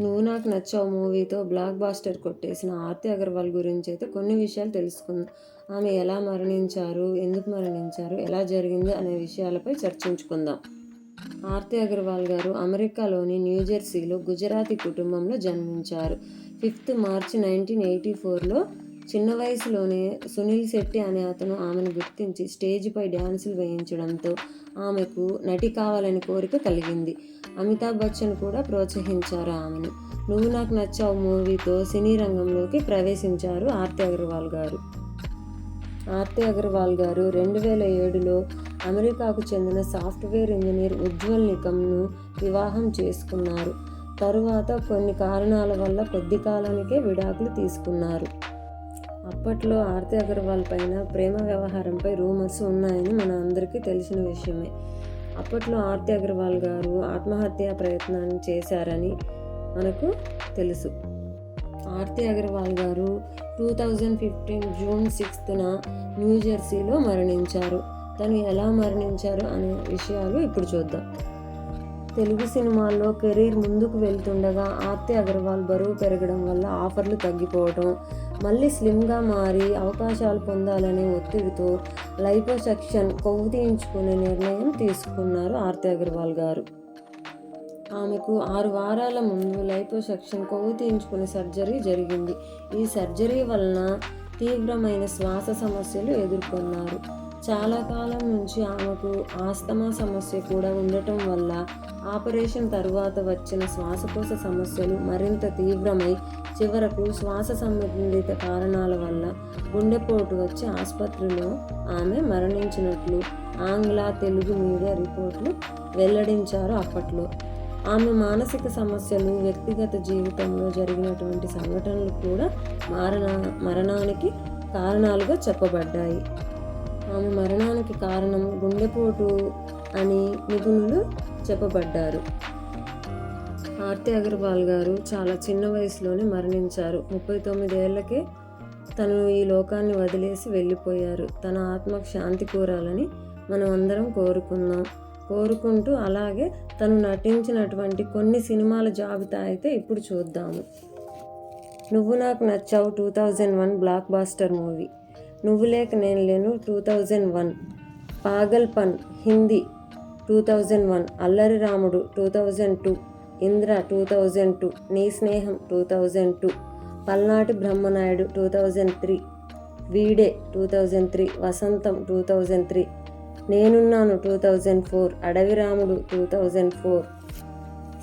నువ్వు నాకు నచ్చావు మూవీతో బ్లాక్ బాస్టర్ కొట్టేసిన ఆర్తి అగర్వాల్ గురించి అయితే కొన్ని విషయాలు తెలుసుకుందాం. ఆమె ఎలా మరణించారు? ఎందుకు మరణించారు? ఎలా జరిగింది? అనే విషయాలపై చర్చించుకుందాం. ఆర్తి అగర్వాల్ గారు అమెరికాలోని న్యూజెర్సీలో గుజరాతీ కుటుంబంలో జన్మించారు. ఫిఫ్త్ మార్చి నైన్టీన్ ఎయిటీ ఫోర్లో చిన్న వయసులోనే సునీల్ శెట్టి అనే అతను ఆమెను గుర్తించి స్టేజ్పై డ్యాన్సులు వేయించడంతో ఆమెకు నటి కావాలని కోరిక కలిగింది. అమితాబ్ బచ్చన్ కూడా ప్రోత్సహించారు ఆమెను. నువ్వు నాకు నచ్చావు మూవీతో సినీ రంగంలోకి ప్రవేశించారు ఆర్తి అగర్వాల్ గారు. ఆర్తి అగర్వాల్ గారు రెండు వేల ఏడులో అమెరికాకు చెందిన సాఫ్ట్వేర్ ఇంజనీర్ ఉజ్వల్ నికమ్ను వివాహం చేసుకున్నారు. తరువాత కొన్ని కారణాల వల్ల కొద్ది కాలానికే విడాకులు తీసుకున్నారు. అప్పట్లో ఆర్తి అగర్వాల్ పైన ప్రేమ వ్యవహారంపై రూమర్స్ ఉన్నాయని మన అందరికీ తెలిసిన విషయమే. అప్పట్లో ఆర్తి అగర్వాల్ గారు ఆత్మహత్యా ప్రయత్నాన్ని చేశారని మనకు తెలుసు. ఆర్తి అగర్వాల్ గారు టూ థౌజండ్ ఫిఫ్టీన్ జూన్ సిక్స్త్న న్యూజెర్సీలో మరణించారు. తను ఎలా మరణించారు అనే విషయాలు ఇప్పుడు చూద్దాం. తెలుగు సినిమాల్లో కెరీర్ ముందుకు వెళ్తుండగా ఆర్తి అగర్వాల్ బరువు పెరగడం వల్ల ఆఫర్లు తగ్గిపోవడం మళ్ళీ స్లిమ్గా మారి అవకాశాలు పొందాలనే ఒత్తిడితో లైపోసెక్షన్ కొవ్వు తీయించుకునే నిర్ణయం తీసుకున్నారు ఆర్తి అగర్వాల్ గారు. ఆమెకు ఆరు వారాల ముందు లైపోసెక్షన్ కొవ్వు తీయించుకునే సర్జరీ జరిగింది. ఈ సర్జరీ వలన తీవ్రమైన శ్వాస సమస్యలు ఎదుర్కొన్నారు. చాలా కాలం నుంచి ఆమెకు ఆస్తమా సమస్య కూడా ఉండటం వల్ల ఆపరేషన్ తరువాత వచ్చిన శ్వాసకోశ సమస్యలు మరింత తీవ్రమై చివరకు శ్వాస సంబంధిత కారణాల వల్ల గుండెపోటు వచ్చి ఆసుపత్రిలో ఆమె మరణించినట్లు ఆంగ్ల తెలుగు మీడియా రిపోర్ట్లు వెల్లడించారు అప్పట్లో. ఆమె మానసిక సమస్యలు వ్యక్తిగత జీవితంలో జరిగినటువంటి సంఘటనలు కూడా మరణ మరణానికి కారణాలుగా చెప్పబడ్డాయి. ఆమె మరణానికి కారణం గుండెపోటు అని నిపుణులు చెప్పబడ్డారు. ఆర్తి అగర్వాల్ గారు చాలా చిన్న వయసులోనే మరణించారు. ముప్పై తొమ్మిదేళ్ళకే తను ఈ లోకాన్ని వదిలేసి వెళ్ళిపోయారు. తన ఆత్మకు శాంతి కోరాలని మనం అందరం కోరుకుందాం కోరుకుంటూ అలాగే తను నటించినటువంటి కొన్ని సినిమాల జాబితా అయితే ఇప్పుడు చూద్దాము. Nuvvu Naaku Nachavu two thousand one blockbuster movie. Nuvvu Leka Nenu లేను టూ థౌజండ్ వన్ పాగల్ పన్ Hindi two thousand one Allari Ramudu two thousand two Indra two thousand two Nee Sneham two thousand two Palnati Brahmanaidu two thousand three Veede two thousand three Vasantham two thousand three Nenunnanu two thousand four Adavi Ramudu two thousand four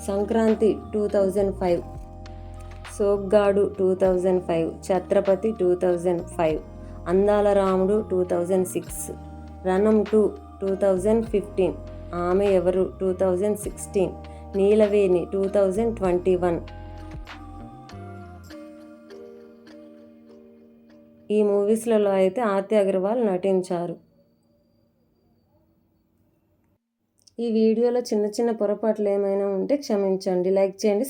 Sankranthi two thousand five Soggadu two thousand five Chatrapathi two thousand five Andala Ramudu two thousand six Ranam two two thousand fifteen Aame Evaru two thousand sixteen Neelaveni two thousand twenty one. ఈ మూవీస్లలో అయితే ఆర్తి అగర్వాల్ నటించారు. ఈ వీడియోలో చిన్న చిన్న పొరపాట్లు ఏమైనా ఉంటే క్షమించండి. లైక్ చేయండి